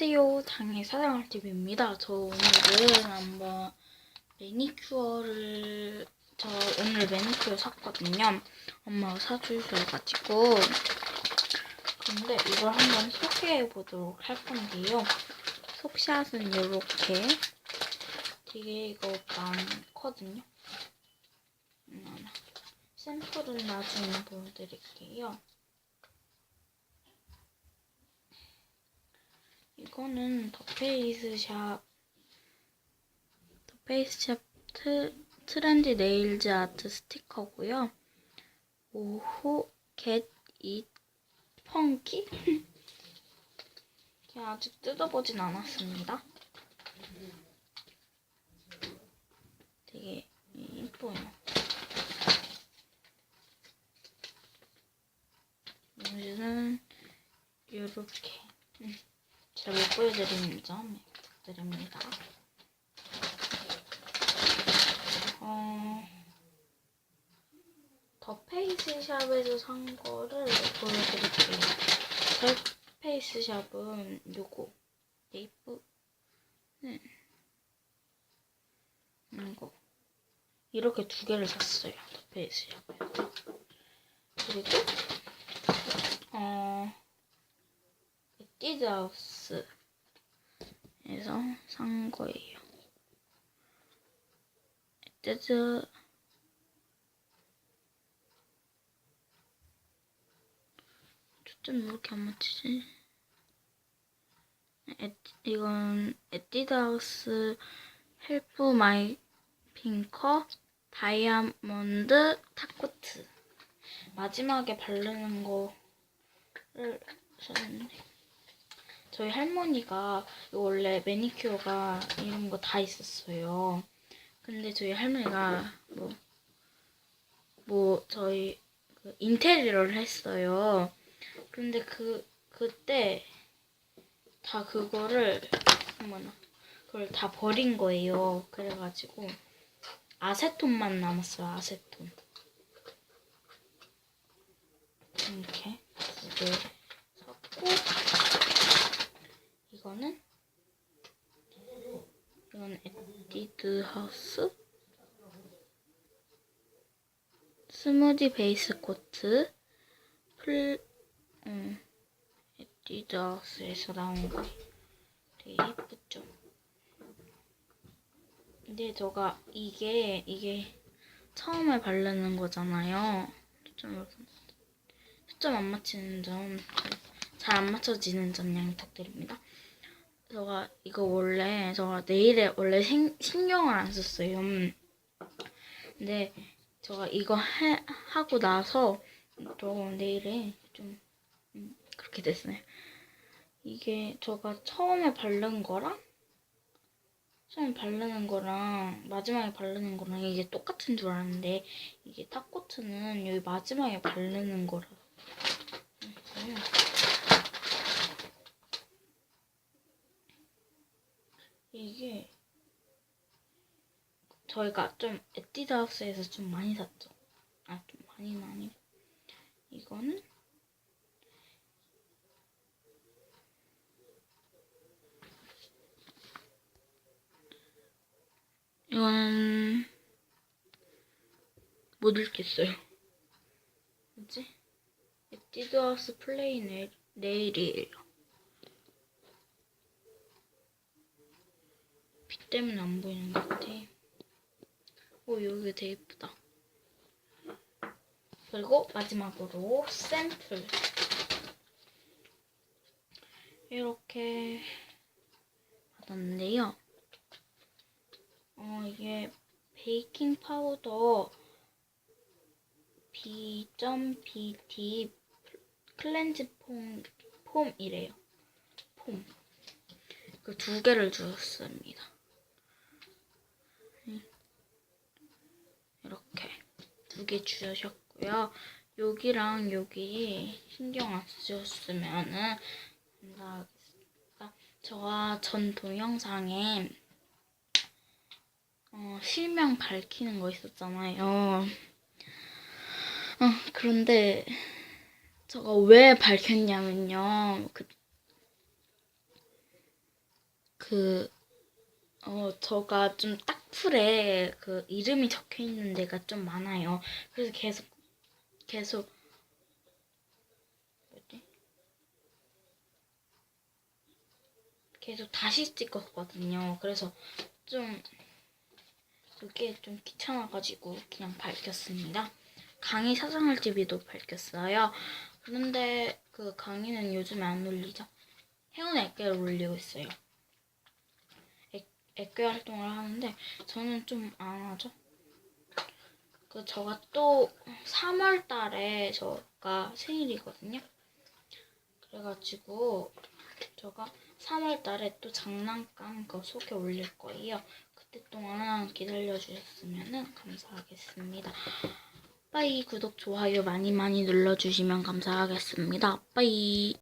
안녕하세요. 장의 사랑할 TV입니다. 저 오늘은 한번 매니큐어를 저 오늘 매니큐어 샀거든요. 엄마가 사주셔가지고 근데 이걸 한번 소개해 보도록 할 건데요. 속샷은 이렇게 되게 이거 많거든요. 음. 샘플은 나중에 보여드릴게요. 이거는 더페이스샵 더페이스샵 트, 트렌디 네일즈 아트 스티커고요. 오호 겟잇 펑키? 아직 뜯어보진 않았습니다. 되게 예뻐요. 여기는 이렇게 잘못 보여드리는 점 부탁드립니다. 어, 더 페이스샵에서 산 거를 보여드릴게요. 더 페이스샵은 요거 네이프 네. 이거 이렇게 두 개를 샀어요. 더 페이스샵에서 그리고 어 에뛰드하우스에서 산 거예요. 에뛰드 초점 왜 이렇게 안 맞추지? 에, 이건 에뛰드하우스 헬프 마이 핑커 다이아몬드 타코트 마지막에 바르는 거를 썼는데 저희 할머니가 원래 매니큐어가 이런 거 다 있었어요. 근데 저희 할머니가 뭐, 뭐, 저희 그 인테리어를 했어요. 근데 그, 그때 다 그거를, 어머나, 그걸 다 버린 거예요. 그래가지고, 아세톤만 남았어요, 아세톤. 이렇게 두개 샀고, 이거는 이건 에뛰드 하우스 스무디 베이스 코트 플 음, 에뛰드 하우스에서 나온 거 되게 예쁘죠? 근데 제가 이게 이게 처음에 바르는 거잖아요. 초점 초점 안 맞히는 점 잘 안 맞춰지는 점 양해 부탁드립니다. 제가 이거 원래 제가 네일에 원래 신, 신경을 안 썼어요. 음. 근데 제가 이거 해, 하고 나서 저 네일에 좀 음, 그렇게 됐어요. 이게 제가 처음에 바른 거랑 처음 바르는 거랑 마지막에 바르는 거랑 이게 똑같은 줄 알았는데 이게 탑코트는 여기 마지막에 바르는 거라. 음, 이게 저희가 좀 에뛰드하우스에서 좀 많이 샀죠. 아 좀 많이는 아니고 이거는 이거는 못 읽겠어요. 뭐지? 에뛰드하우스 플레이 네일, 네일이에요. 때문에 안 보이는 것 같아. 오, 여기 되게 예쁘다. 그리고 마지막으로 샘플. 이렇게 받았는데요. 어, 이게 베이킹 파우더 B.BD 클렌즈 폼, 폼이래요. 폼. 그 두 개를 주었습니다. 이렇게 두 개 주셨고요. 여기랑 여기 신경 안 쓰셨으면은 감사하겠습니다. 저와 전 동영상에 어, 실명 밝히는 거 있었잖아요. 어, 그런데 제가 왜 밝혔냐면요. 그 그, 어, 저가 좀 딱 풀에 그 이름이 적혀 있는 데가 좀 많아요. 그래서 계속, 계속, 뭐지? 계속 다시 찍었거든요. 그래서 좀, 그게 좀 귀찮아가지고 그냥 밝혔습니다. 강의 사장할 TV도 밝혔어요. 그런데 그 강의는 요즘에 안 올리죠. 해운 액계를 올리고 있어요. 액, 액계 활동을 하는데 저는 좀 안 하죠. 그 저가 또 3월 달에 저가 생일이거든요. 그래가지고 저가 3월 달에 또 장난감 그 소개 올릴 거예요. 그때 동안 기다려 주셨으면 감사하겠습니다. 빠이 구독 좋아요 많이 많이 눌러주시면 감사하겠습니다. 빠이